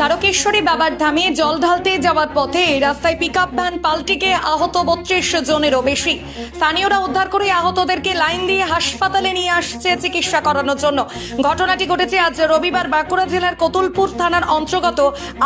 তারকেশ্বরী বাবার ধামে জল ঢালতে যাওয়ার পথে রাস্তায় পিকআপ ভ্যান পাল্টিকে আহত বত্রিশ জনেরও বেশি। স্থানীয়রা উদ্ধার করে আহতদেরকে লাইন দিয়ে হাসপাতালে নিয়ে আসছে চিকিৎসা করানোর জন্য। ঘটনাটি ঘটেছে আজ রবিবার বাঁকুড়া জেলার কতুলপুর থানার অন্তর্গত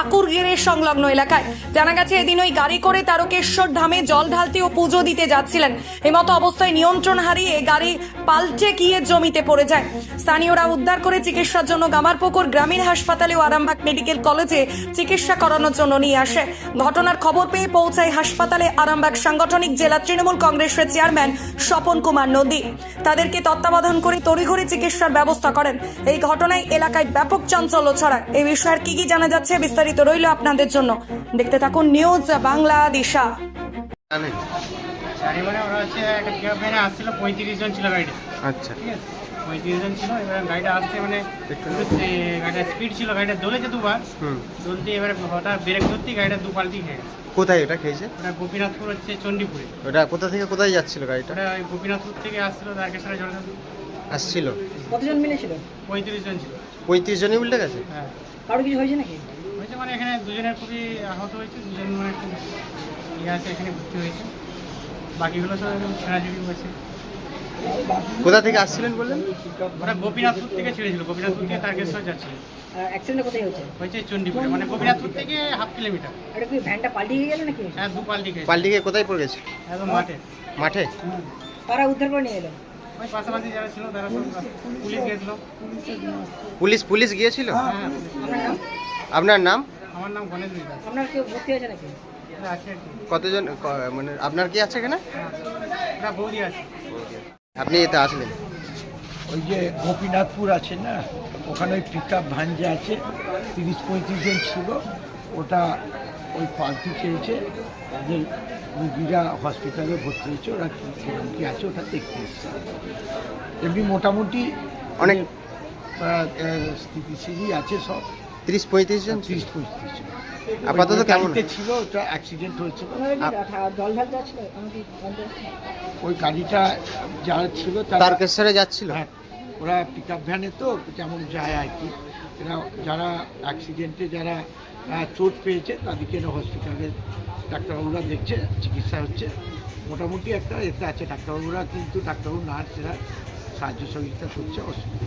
আকুরগিরে সংলগ্ন এলাকায়। জানা গেছে, এদিন ওই গাড়ি করে তারকেশ্বর ধামে জল ঢালতে ও পুজো দিতে যাচ্ছিলেন। এমতো অবস্থায় নিয়ন্ত্রণ হারিয়ে গাড়ি পাল্টে গিয়ে জমিতে পড়ে যায়। স্থানীয়রা উদ্ধার করে চিকিৎসার জন্য গামারপুকুর গ্রামীণ হাসপাতালে ও আরামবাগ মেডিকেল কলেজে চিকিৎসা করানোর জন্য নিয়ে আসে। ঘটনার খবর পেয়ে পৌঁছায় হাসপাতালে আরামবাগ সাংগঠনিক জেলা তৃণমূল কংগ্রেসের চেয়ারম্যান স্বপন কুমার নন্দী। তাদেরকে তত্ত্বাবধান করে তড়িঘড়ি চিকিৎসার ব্যবস্থা করেন। এই ঘটনায় এলাকায় ব্যাপক চাঞ্চল্য ছড়ায়। এই বিষয়ে কি কি জানা যাচ্ছে বিস্তারিত রইল আপনাদের জন্য। দেখতে থাকুন নিউজ বাংলা দিশা মানে ওরা হচ্ছে একটা আসছিল পঁয়ত্রিশ জন ছিল গাড়িটা আচ্ছা। ঠিক আছে। পঁয়ত্রিশ জন ছিল এবার গাড়িটা আসছে মানে গাড়িটা স্পিড ছিল গাড়িটা দোলেছে দুবার। হুম। দোলতে এবারে হঠাৎ ব্রেক ধরতেই গাড়িটা দু পাল্টি খেয়ে গেছে। কোথায় এটা খেয়েছে? ওটা গোপীনাথপুর হচ্ছে চণ্ডীপুরে। ওটা কোথা থেকে কোথায় যাচ্ছিল গাড়িটা? ওটা ওই গোপীনাথপুর থেকে আসছিল তারকেশ্বরে জল আসছিল? কতজন মিলেছিল পঁয়ত্রিশ জন ছিল। পঁয়ত্রিশ জনই উল্টে গেছে? হ্যাঁ। কারও কিছু হয়েছে নাকি? হয়েছে মানে এখানে দুজনের খুবই আহত হয়েছে দুজন মানে ইয়ে আছে এখানে ভর্তি হয়েছে। বাকিগুলো সব একদম ছেঁড়াছুড়ি হয়েছে। কোথা থেকে আসছিলেন বললেন? ওরা গোপীনাথপুর থেকে ছেড়েছিল গোপীনাথপুর থেকে তারকেশ্বর যাচ্ছিল। অ্যাক্সিডেন্ট কোথায় হয়েছে? হয়েছে চণ্ডীপুরে মানে গোপীনাথপুর থেকে হাফ কিলোমিটার। এটা কি ভ্যানটা পাল্টিয়ে গেল নাকি? হ্যাঁ দু পাল্টি খেয়েছে পাল্টি গিয়ে কোথায় পড়ে গেছে? একদম মাঠে। মাঠে? তারা উদ্ধার করে নিয়ে এলো? ওই পাশাপাশি যারা ছিল তারা সব পুলিশ গেছিল। পুলিশ পুলিশ গিয়েছিল? হ্যাঁ আপনার নাম? আপনার নাম? আমার নাম গণেশ আপনার কেউ ভর্তি নাকি? কতজন মানে আপনার কি আছে এখানে? হ্যাঁ বৌদি আছে। আপনি এতে আসলেন? ওই যে গোপীনাথপুর আছে না ওখানে ওই পিক আপ যে আছে তিরিশ পঁয়ত্রিশ জন ছিল ওটা ওই পাল্টি খেয়েছে ওদের রুগীরা হসপিটালে ভর্তি হয়েছে ওরা কী কী আছে ওটা দেখতে এসছে। এমনি মোটামুটি অনেক- স্থিতিশীলই আছে সব। তিরিশ পঁয়ত্রিশ জন তিরিশ পঁয়ত্রিশ জন। আপাতত কেমন? গাড়িতে ছিল ওটা অ্যাক্সিডেন্ট হয়েছিল ওই গাড়িটা যারা ছিল তারকেশ্বরে যাচ্ছিল? হ্যাঁ ওরা পিক আপ ভ্যানে তো যেমন যায় আর কি। এরা যারা অ্যাক্সিডেন্টে যারা চোট পেয়েছে তাদেরকে এরা হসপিটালে ডাক্তারবাবুরা দেখছে চিকিৎসা হচ্ছে। মোটামুটি একটা এতে আছে। ডাক্তারবাবুরা কিন্তু ডাক্তারবাবু নার্সেরা সাহায্য সহযোগিতা করছে অসুবিধা